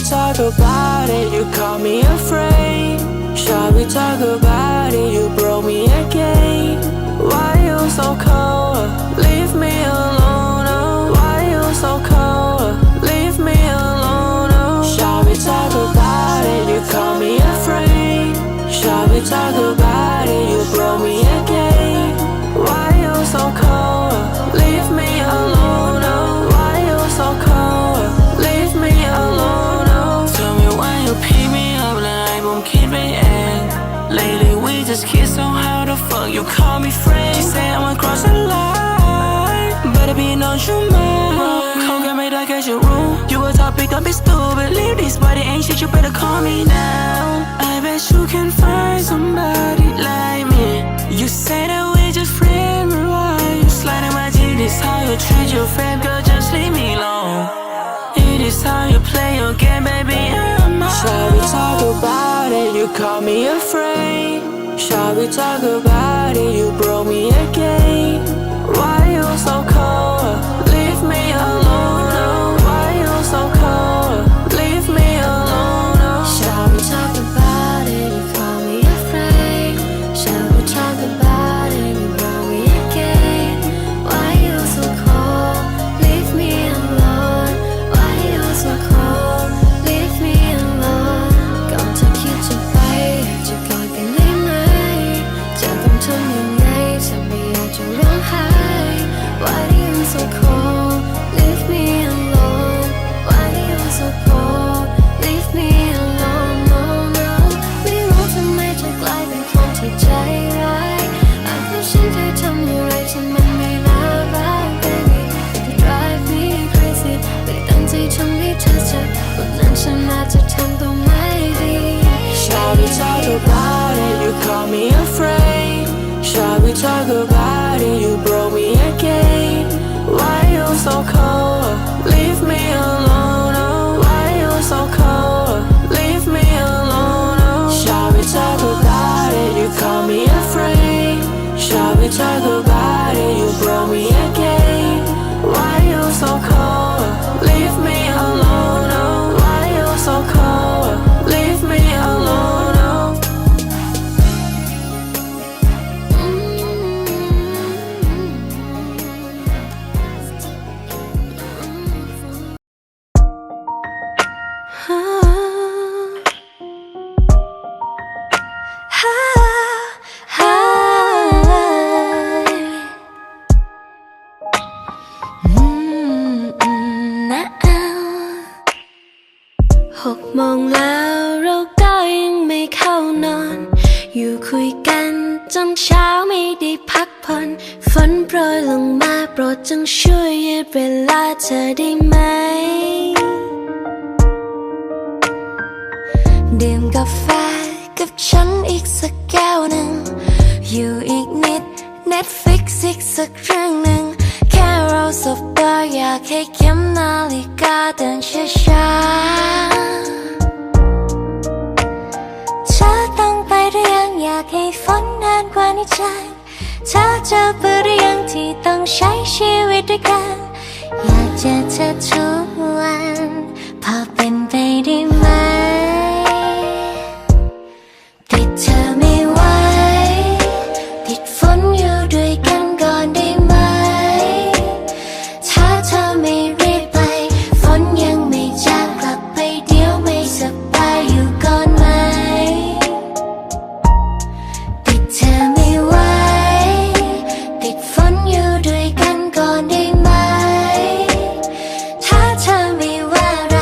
talk about it? You call me afraid. Shall we talk about it? You broke me again. Don't be stupid. Leave this body ain't shit, you better call me now. I bet you can find somebody like me. You say that we just friends, but why you sliding my G? This how you treat your friend, girl, just leave me alone. It is how you play your game, baby. I'm. Shall we talk about it? You call me afraid. Shall we talk about it? You broke me again. Me afraid. Shall we talk about กโมงแล้วเราก็ยังไม่เข้านอน อยู่คุยกันจนเช้าไม่ได้พักผ่อนฝนโปรยลงมาโปรดจงช่วยยืดเวลาเธอได้ไหมดื่มกาแฟกับฉันอีกสักแก้วหนึ่ง อยู่อีกนิด Netflix อีกสักเรื่องหนึ่ง ให้ฝนนานกว่านี้จังเธอจะเบื่อหรือยังที่ต้องใช้ชีวิตด้วยกัน อยากเจอเธอทุกวัน เธอไม่ไหวติดฝนอยู่ด้วยกันก่อนได้ไหม ถ้าเธอไม่ว่าอะไร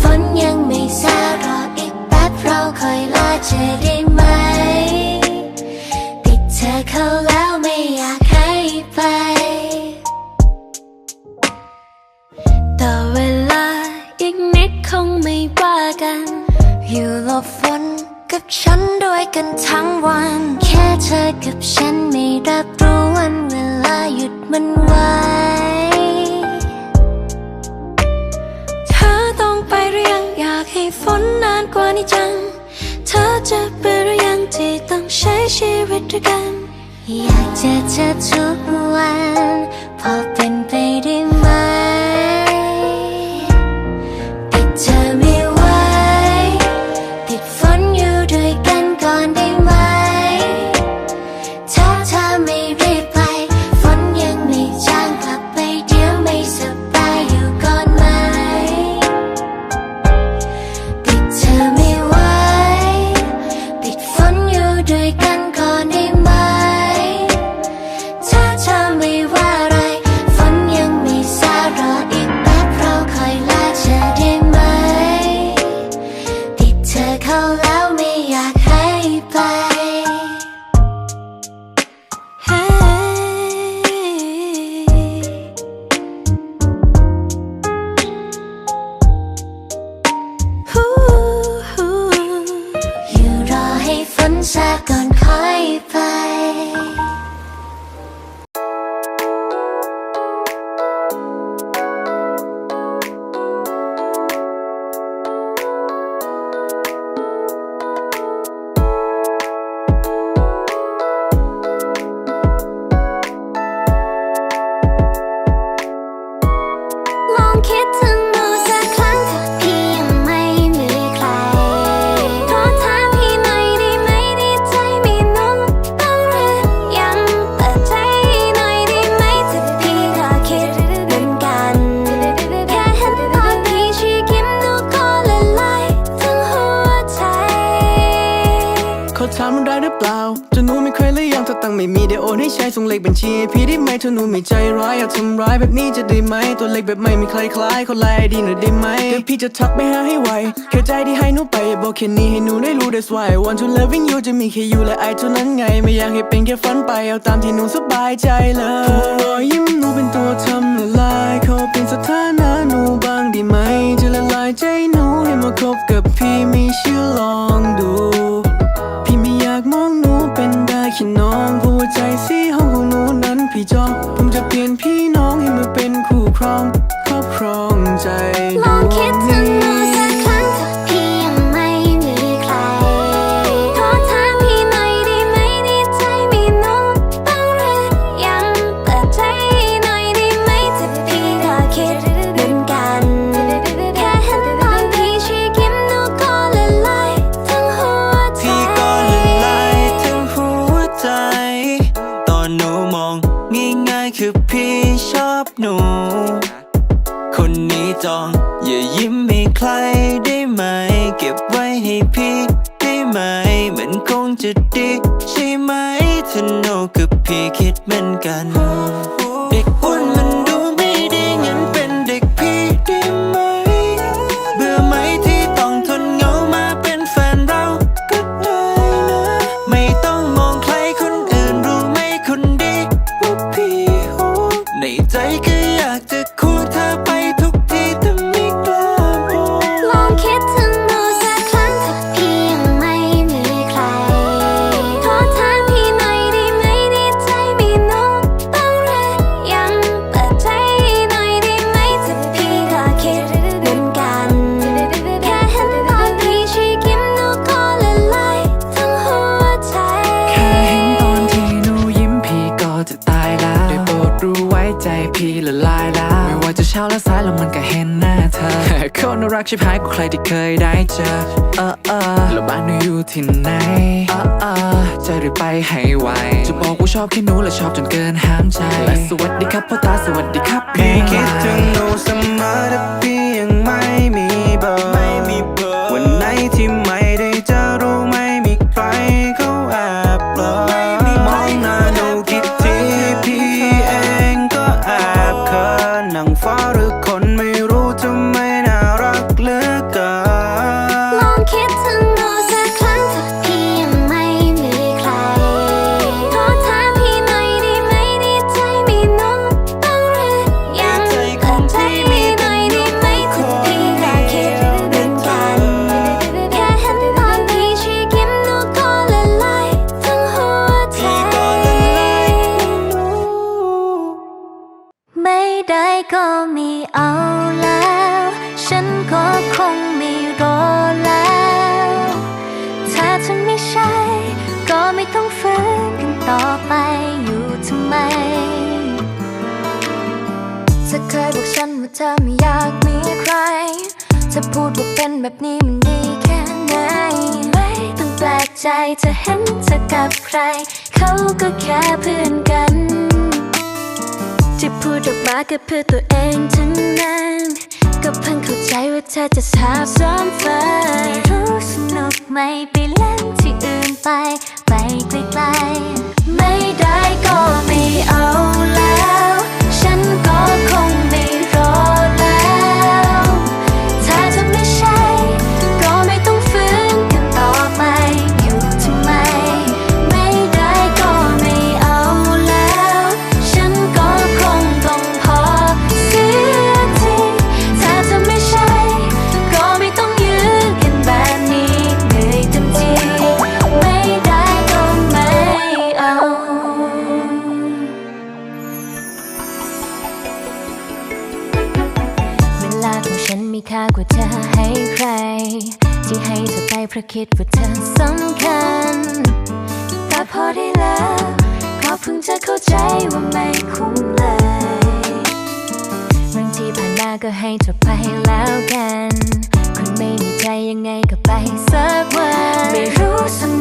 ฝนยังไม่ซารออีกแป๊บเราคอยลาเธอได้ไหม ติดเธอเข้าแล้วไม่อยากให้ไป ต่อเวลาอีกนิดคงไม่ว่ากัน อยู่หลบฝนกับฉัน กันทั้งวัน แค่เธอกับฉันไม่รับรู้วันเวลาหยุดมันไว้ เธอต้องไปหรือยังอยากให้ฝนนานกว่านี้จัง เธอจะเบื่อหรือยังที่ต้องใช้ชีวิตด้วยกัน อยากเจอเธอทุกวัน พอเป็นไปได้ไหม ส่งเลขบัญชีให้พี่ได้ไหมถ้าหนูไม่ใจร้ายอยากทำร้ายแบบนี้จะได้ไหม ตัวเล็กแบบไม่มีใครคล้ายคนไลน์ดีหน่อยได้ไหมเดี๋ยวพี่จะทักไปหาให้ไวแค่ใจที่ให้หนูไปอย่าบอกแค่นี้ให้หนูได้รู้ that's why I want to loving you จะมีแค่ you และไอเท่านั้นไง ไม่อยากให้เป็นแค่ฝันไปเอาตามที่หนูสบายใจเลยรอยยิ้มหนูเป็นตัวทำละลายขอเป็นสถานะหนู นี้จอง อย่ายิ้มให้ใครได้ไหม เก็บไว้ให้พี่ได้ไหม มันคงจะดี ใช่ไหมถ้าโนกับพี่คิดเหมือนกัน ชิบหายกว่าใครที่เคยได้เจอ เออเออแล้วบ้านหนูอยู่ที่ไหน เออเออจะรีบไปให้ไว จะบอกว่าชอบแค่หนูและชอบจนเกินห้ามใจ และสวัสดีครับพ่อตาสวัสดีครับพี่คิดแม่ถึงหนูเสมอแต่พี่ยังไม่มีเบอร์ไม่มีเบอร์วันไหนที่ไม่ได้เจะรู้ไม่มีใครเขาแอบเบลอมองหน้าหนูคิดทีพี่เองก็แอบเขินนั่งฟ้าหรือ อเคยบอกฉันว่าเธอไม่อยากมีใครเธอพูดว่าเป็นแบบนี้มันดีแค่ไหน ไม่ต้องแปลกใจเธอเห็นเธอกับใคร เขาก็แค่เพื่อนกันที่พูดออกมาก็เพื่อตัวเองทั้งนั้น ก็เพิ่งเข้าใจว่าเธอจะสาบซ้อนฝันไม่รู้สนุกไหมไปเล่นที่อื่นไป ไปไกลๆ ไม่ได้ก็ไม่เอา มีค่ากว่าเธอให้ใคร ที่ให้เธอไปเพราะคิดว่าเธอสำคัญ แต่พอได้แล้วก็เพิ่งจะเข้าใจว่าไม่คุ้มเลยเรื่องทีผ่านมาก็ให้จบไปแล้วกันคนไม่มีใจยังไงก็ไปสักวันไม่รู้สน